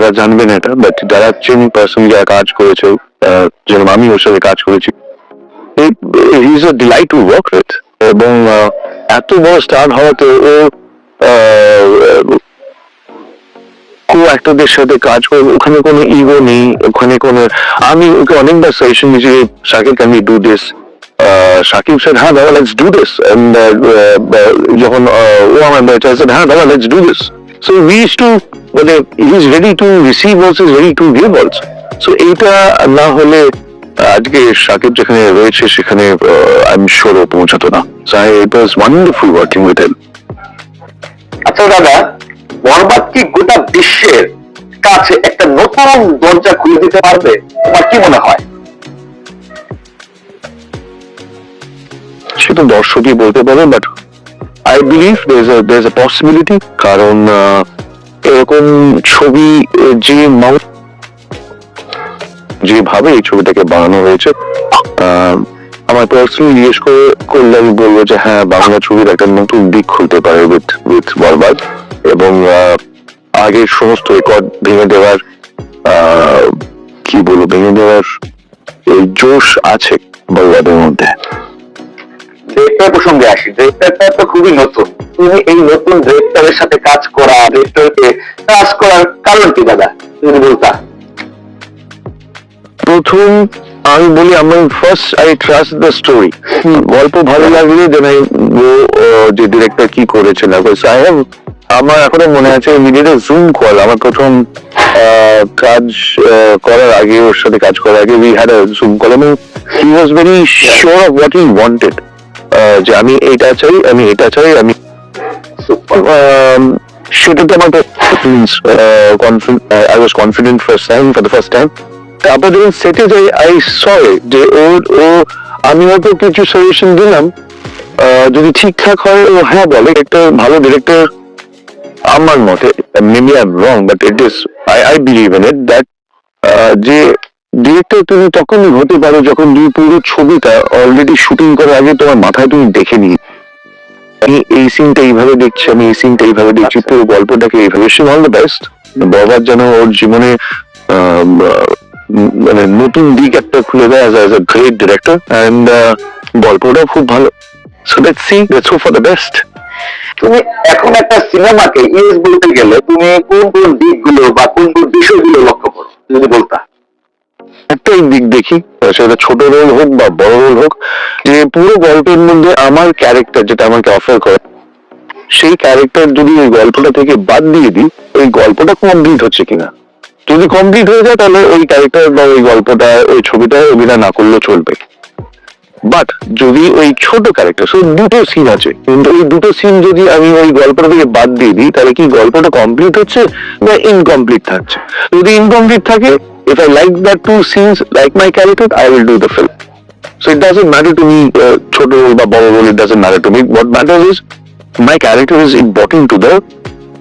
যারা জানবেন এটা বাট যারা চেন পার্সন যারা কাজ করেছে যেরকম আমি ওর সাথে কাজ করেছি is a delight to work with এবং এত বড় স্টার হওয়াতে ও কো অ্যাক্টরদের সাথে কাজ করে, ওখানে কোনো ইগো নেই, ওখানে কোনো, আমি ওকে অনেকবার সাজেশন দিয়েছি Shakib can do this Shakib sir হ্যাঁ দাদা লেটস ডু দিস যখন ও আমার হ্যাঁ দাদা let's do this so we too মানে is ready to receive also is ready to give also so এইটা না হলে আজকে শাকিব যেখানে রয়েছে সেখানে আই এম শিওর ও পৌঁছাতো না। So it was wonderful working with him আচ্ছা দাদা বরবাদ কি গোটা বিশ্বের কাছে একটা নতুন দরজা খুলে দিতে পারবে? তোমার কি মনে হয়? সেটা দর্শকই বলতে পারে but I believe there a possibility কারণ এরকম ছবি যে যেভাবে এই ছবিটাকে বানানো হয়েছে আমার পার্সোনালি জিজ্ঞেস করে, করলে আমি বলব যে হ্যাঁ বাংলা ছবির একটা নতুন দিক খুলতে পারে উইথ উইথ বরবাদ। এবং আগের সমস্ত রেকর্ড ভেঙে দেওয়ার কি বলব, ভেঙে দেওয়ার এই জোশ আছে বরবাদের মধ্যে। প্রসঙ্গে আসি তো খুবই নতুন। তুমি এই নতুন ডিরেক্টরের সাথে কাজ করা ডিরেক্টরকে কাজ করার কারণ কি দাদা? তুমি বলতা। প্রথম আমি বলি আমার first I trust the story গল্প ভালো লাগলে দেন আই যে ডিরেক্টর কি করেছেন আই হ্যাভ আমার এখনও মনে আছে মিডিয়াতে জুম কল আমার প্রথম আহ, কাজ আহ, করার আগে ওর সাথে কাজ করার আগে উই হ্যাড জুম কল এবং he was very sure of what he wanted যে আমি এটা চাই আমি এটা চাই আমি um, সেটাতে আমার I was confident first time for the first time তারপর যখন সেটে যাই আই যে ও আমি ওকে কিছু দিলাম। আহ, যদি ঠিকঠাক হয় ও হ্যাঁ বলে। একটা ভালো ডিরেক্টর আমার মতে maybe I wrong but it is I I believe in it that যে ডিরেক্টর তুমি তখনই হতে পারো যখন তুমি পুরো ছবিটা অলরেডি শুটিং করার আগে তোমার মাথায় তুমি দেখে নি আমি এই সিনটা এইভাবে দেখছি আমি এই সিনটা এইভাবে দেখছি পুরো গল্পটাকে এইভাবে say all the best Borbaad যেন ওর জীবনে মানে নতুন দিক একটা খুলে দেয় as a great director and গল্পটাও খুব ভালো। So let's see let's hope for the best তুমি এখন একটা সিনেমাকে ইউজ বলতে গেলে তুমি কোন কোন দিকগুলো বা কোন কোন বিষয়গুলো লক্ষ্য করো? যদি বলতা। একটাই দিক দেখি, সেটা ছোট রোল হোক বা বড় রোল হোক, যে পুরো গল্পের মধ্যে আমার ক্যারেক্টার যেটা আমাকে অফার করে, সেই ক্যারেক্টার যদি ওই গল্পটা থেকে বাদ দিয়ে দিই, ওই গল্পটা কমপ্লিট হচ্ছে কিনা? যদি কমপ্লিট হয়ে যায়, তাহলে ওই ক্যারেক্টার বা ওই গল্পটা, ওই ছবিটায় অভিনয় না করলেও চলবে। বাট যদি ওই ছোট ক্যারেক্টার সো দুটো সিন আছে, কিন্তু ওই দুটো সিন যদি আমি ওই গল্পটা থেকে বাদ দিয়ে দিই, তাহলে কি গল্পটা কমপ্লিট হচ্ছে বা ইনকমপ্লিট থাকছে? যদি ইনকমপ্লিট থাকে if I like that two scenes like my character I will do the film So it doesn't matter to me, uh, ছোট role role, it doesn't matter to me. What matters is my character is important to the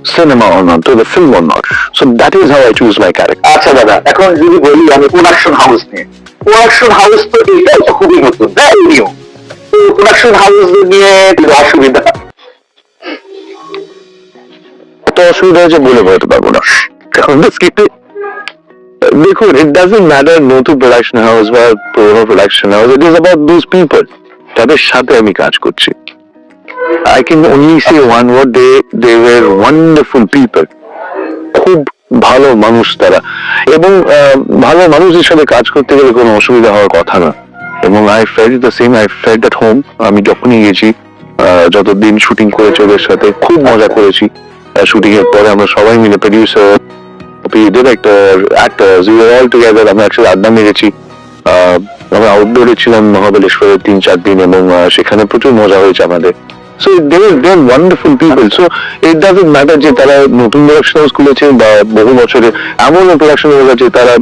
cinema or not, to the film or not. So that is how I choose my character. আচ্ছা দাদা এখন যদি বলি আমি production house নিয়ে production house তো এটাই তো খুবই নতুন ভ্যারি নিউ প্রোডাকশন হাউস নিয়ে অসুবিধা এত অসুবিধা হয়েছে বলে বলতে পারব না কারণ স্ক্রিপ্টে দেখুন ইট ডাজন্ট ম্যাটার নতুন প্রোডাকশন হাউস বা পুরোনো production house it is about those people তাদের সাথে আমি কাজ করছি। I can only say one word they they were wonderful people খুব ভালো মানুষ তারা। এবং ভালো মানুষের সাথে কাজ করতে গেলে কোনো অসুবিধা হওয়ার কথা না। এবং I felt the same I felt that home আমি যখনই গেছি যতদিন শুটিং করেছি ওদের সাথে, খুব মজা করেছি। শুটিং এর পরে আমরা সবাই মিলে producer director actors you all together আমরা একসাথে আড্ডা মেরেছি। আমরা আউটডোরে ছিলাম মহাবলেশ্বরের তিন চার দিন এবং সেখানে প্রচুর মজা হয়েছে আমাদের। So they they wonderful people so it doesn't matter যে তারা নতুন প্রোডাকশন হাউস খুলেছে বা বহু বছরে, এমন প্রোডাকশন হাউস আছে তারা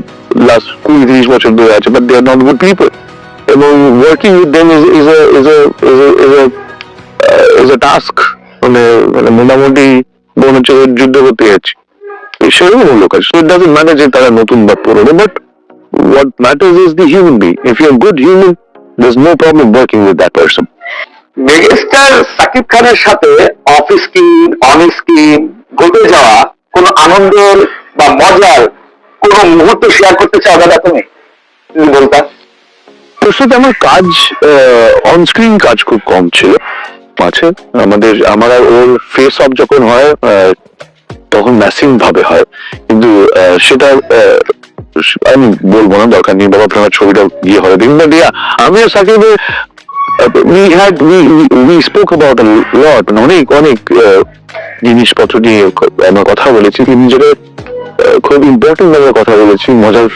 লাস্ট কুড়ি তিরিশ বছর ধরে আছে but they are not good people এবং working with them is is is is a task মানে মানে মোটামুটি মনে হচ্ছে যুদ্ধ করতে যাচ্ছি। সেরকম লোক আছে ইট ডাজন্ট ম্যাটার যে তারা নতুন বা পুরনো but what matters is the human being. If you're a good human, there's no problem working with that person. Megastar Shakib খানের সাথে অফ স্ক্রিন অন স্ক্রিন ঘটে যাওয়া কোন আনন্দের বা মজার কোন মুহূর্ত শেয়ার করতে চাও দাদা তুমি তুমি বলতা তোর সাথে আমার কাজ অন স্ক্রিন কাজ খুব কম ছিল আছে আমাদের আমার আর ওর ফেস অফ যখন হয় তখন ম্যাসিভ ভাবে হয়। কিন্তু সেটা আমি বলব না, দরকার নেই, বাবা, আপনার ছবিটা ইয়ে হবে দেখুন। না দিয়া আমি আর Sakib we had we we spoke about lot অনেক অনেক জিনিসপত্র নিয়ে কথা বলেছি। যেটা খুব ইম্পর্টেন্ট কথা বলেছি। মজার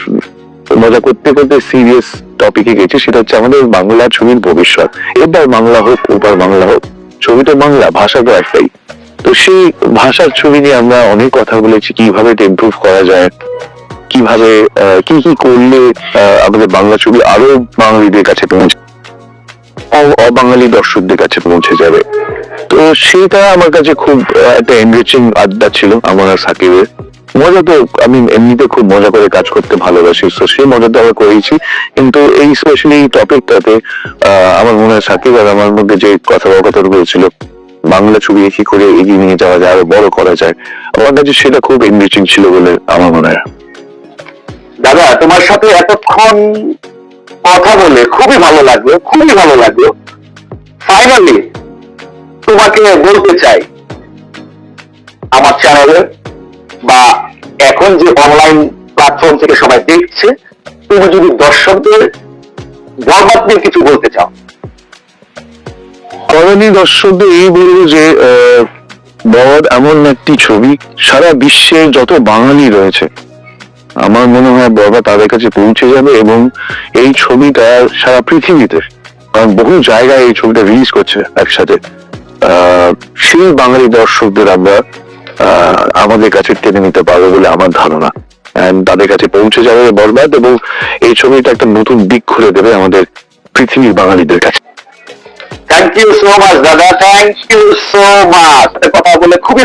মজা করতে করতে সিরিয়াস টপিকে গেছি। সেটা হচ্ছে আমাদের বাংলা ছবির ভবিষ্যৎ। এবার বাংলা হোক ওপার বাংলা হোক ছবি তো বাংলা ভাষা তো একটাই। সেই ভাষার ছবি নিয়ে আমরা অনেক কথা বলেছি, কীভাবে ইমপ্রুভ করা যায়, কীভাবে কি কি করলে আমাদের বাংলা ছবি আরও বাঙালিদের কাছে পৌঁছে অবাঙালি দর্শকদের কাছে পৌঁছে যাবে। তো সেটা আমার কাছে খুব একটা এনরিচিং আড্ডা ছিল আমার আর সাকিবের। মজা তো আমি এমনিতে খুব মজা করে কাজ করতে ভালোবাসি তো সেই মজা তো আমরা করেছি। কিন্তু এই স্পেশালি এই টপিকটাতে আমার মনে হয় সাকিব আর আমার মধ্যে যে কথা কথাবার্তা হয়েছিল বাংলা ছবি কি করে এগিয়ে নিয়ে যাওয়া যায়, আরও বড় করা যায়। আমার কাছে সেটা খুব এনরিচিং ছিল বলে আমার মনে হয়। দাদা, তোমার সাথে এতক্ষণ কথা বলে খুবই ভালো লাগল, খুবই ভালো লাগল। ফাইনালি তোমাকে বলতে চাই, আমার চ্যানেলে বা এখন যে অনলাইন প্ল্যাটফর্ম থেকে সবাই দেখছে, তুমি যদি দর্শকদের বরবাদ কিছু বলতে চাও। করণী দর্শকদের এই বলব যে বধ এমন একটি ছবি, সারা বিশ্বের যত বাঙালি রয়েছে, আমার মনে হয় বরবা তাদের কাছে পৌঁছে যাবে এবং এই ছবিটা সারা পৃথিবীতে, কারণ বহু জায়গায় এই ছবিটা রিলিজ করছে একসাথে। সেই বাঙালি দর্শকদের আমরা আমাদের কাছে টেনে নিতে পারব বলে আমার ধারণা। তাদের কাছে পৌঁছে যাবে বরবাদ এবং এই ছবিটা একটা নতুন দিক খুলে দেবে আমাদের পৃথিবীর বাঙালিদের কাছে। থ্যাংক ইউ সো মাচ দাদা থ্যাংক ইউ সো মাচ কথা বলে খুবই খুবই